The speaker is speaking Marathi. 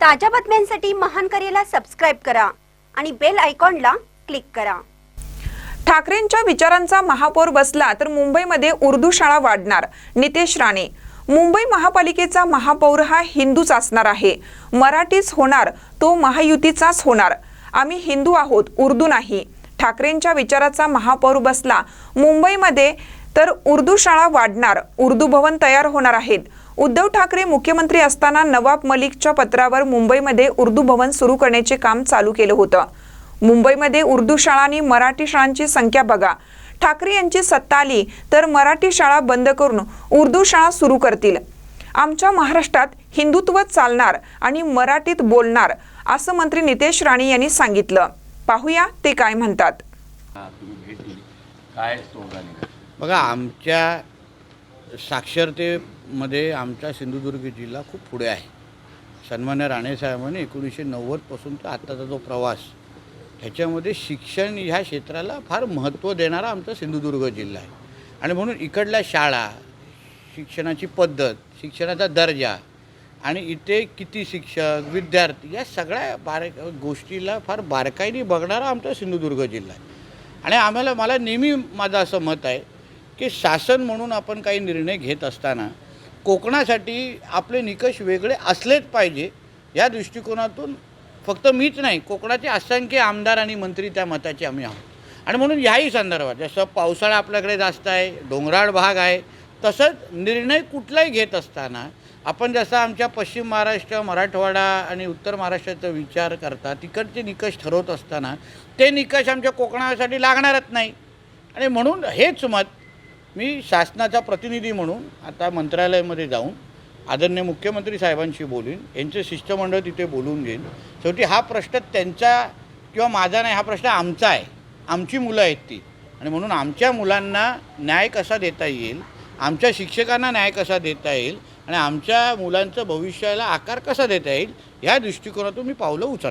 ताज्या बातम्यांसाठी महान करेला सबस्क्राईब करा आणि बेल आयकॉनला क्लिक करा. ठाकरेंच्या विचारांचा महापौर बसला तर मुंबईमध्ये उर्दू शाळा वाढणार नितेश राणे. मुंबई महापालिकेचा महापौर हा हिंदूच असणार आहे. मराठीच होणार तो महायुतीचाच होणार. आम्ही हिंदू आहोत उर्दू नाही. ठाकरेंच्या विचाराचा महापौर बसला मुंबईमध्ये तर उर्दू शाळा वाढणार उर्दू भवन तयार होणार आहेत. उद्धव ठाकरे मुख्यमंत्री असताना नवाब मलिकच्या पत्रावर मुंबईमध्ये उर्दू भवन सुरू करण्याचे काम चालू केलं होतं. मुंबईमध्ये उर्दू शाळा आणि मराठी शाळांची संख्या बघा. ठाकरे यांची सत्ता आली तर मराठी शाळा बंद करून उर्दू शाळा सुरू करतील. आमच्या महाराष्ट्रात हिंदुत्व चालणार आणि मराठीत बोलणार असं मंत्री नितेश राणे यांनी सांगितलं. पाहूया ते काय म्हणतात. बघा आमच्या साक्षरतेमध्ये आमचा सिंधुदुर्ग जिल्हा खूप पुढे आहे. सन्मान्य राणेसाहेबांनी एकोणीसशे नव्वदपासूनचा आत्ताचा जो प्रवास ह्याच्यामध्ये शिक्षण ह्या क्षेत्राला फार महत्त्व देणारा आमचा सिंधुदुर्ग जिल्हा आहे. आणि म्हणून इकडल्या शाळा शिक्षणाची पद्धत शिक्षणाचा दर्जा आणि इथे किती शिक्षक विद्यार्थी या सगळ्या बारीक गोष्टीला फार बारकाईने बघणारा आमचा सिंधुदुर्ग जिल्हा आहे. आणि आम्हाला मला नेहमी माझं असं मत आहे की शासन म्हणून आपण काही निर्णय घेत असताना कोकणासाठी आपले निकष वेगळे असलेच पाहिजे या दृष्टिकोनातून फक्त मीच नाही कोकणाचे असंख्य आमदार आणि मंत्री त्या मताचे आम्ही आहोत. आणि म्हणून याही संदर्भात जसं पावसाळा आपल्याकडे जास्त आहे डोंगराळ भाग आहे तसंच निर्णय कुठलाही घेत असताना आपण जसं आमच्या पश्चिम महाराष्ट्र मराठवाडा आणि उत्तर महाराष्ट्राचा विचार करता तिकडचे निकष ठरवत असताना ते निकष आमच्या कोकणासाठी लागणारच नाही. आणि म्हणून हेच मत मी शासनाचा प्रतिनिधी म्हणून आता मंत्रालयामध्ये जाऊन आदरणीय मुख्यमंत्री साहेबांशी बोलीन यांचं शिष्टमंडळ तिथे बोलून घेईन. शेवटी हा प्रश्न त्यांचा किंवा माझा नाही हा प्रश्न आमचा आहे. आमची मुलं आहेत ती. आणि म्हणून आमच्या मुलांना न्याय कसा देता येईल आमच्या शिक्षकांना न्याय कसा देता येईल आणि आमच्या मुलांचं भविष्याला आकार कसा देता येईल या दृष्टिकोनातून मी पावलं उचल